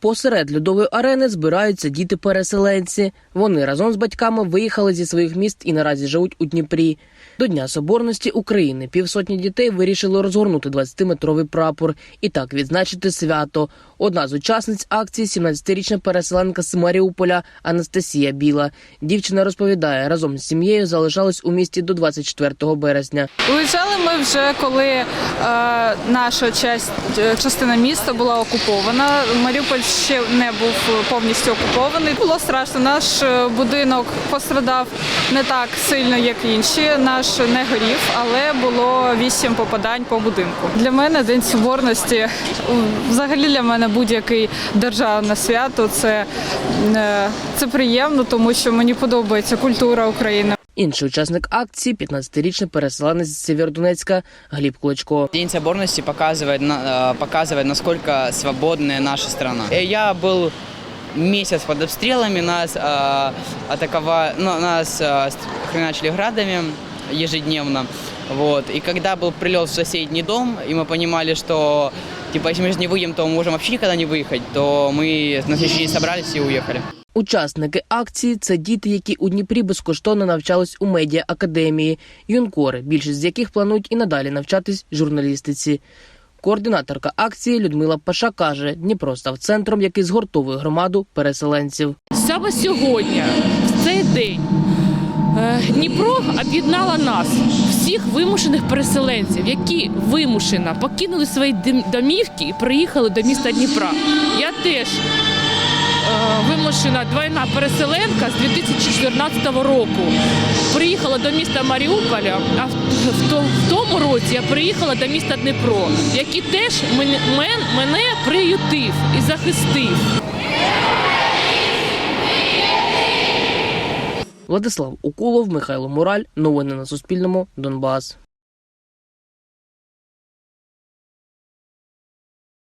Посеред льодової арени збираються діти-переселенці. Вони разом з батьками виїхали зі своїх міст і наразі живуть у Дніпрі. До Дня Соборності України півсотні дітей вирішили розгорнути 20-метровий прапор і так відзначити свято. Одна з учасниць акції – 17-річна переселенка з Маріуполя Анастасія Біла. Дівчина розповідає, разом з сім'єю залишалась у місті до 24 березня. Виїжджали ми вже коли е, наша часть, частина міста була окупована. Маріуполь ще не був повністю окупований. Було страшно. Наш е, будинок пострадав не так сильно, як інші. Наш не горів, але було вісім попадань по будинку. Для мене День Соборності, е, взагалі для мене будь-який державне свято. Це, е, це приємно, тому що мені подобається культура України. Інший учасник акції – 15-річний переселенець з Сєвєродонецька Гліб Клочко. День соборности показывает, на- э, показывает, насколько свободная наша страна. Э, Я был месяц под обстрелами, нас э, атаковали, ну, нас э, ст- хреначили градами ежедневно. Вот. И когда был прилет в соседний дом, и мы понимали, что типа, если мы же не выйдем, то мы можем вообще никогда не выехать, то мы на следующий день собрались и уехали. Учасники акції це діти, які у Дніпрі безкоштовно навчались у медіа академії, юнкори, більшість з яких планують і надалі навчатись журналістиці. Координаторка акції Людмила Паша каже, Дніпро став центром, який згуртовує громаду переселенців. Саме сьогодні, в цей день, е, Дніпро об'єднала нас, всіх вимушених переселенців, які вимушено покинули свої домівки і приїхали до міста Дніпра. Я теж вимушена двойна переселенка з 2014 року. Приїхала до міста Маріуполя, а в, в, то- в тому році я приїхала до міста Дніпро, який теж мене, приютив і захистив. Владислав Укулов, Михайло Мураль. Новини на Суспільному. Донбас.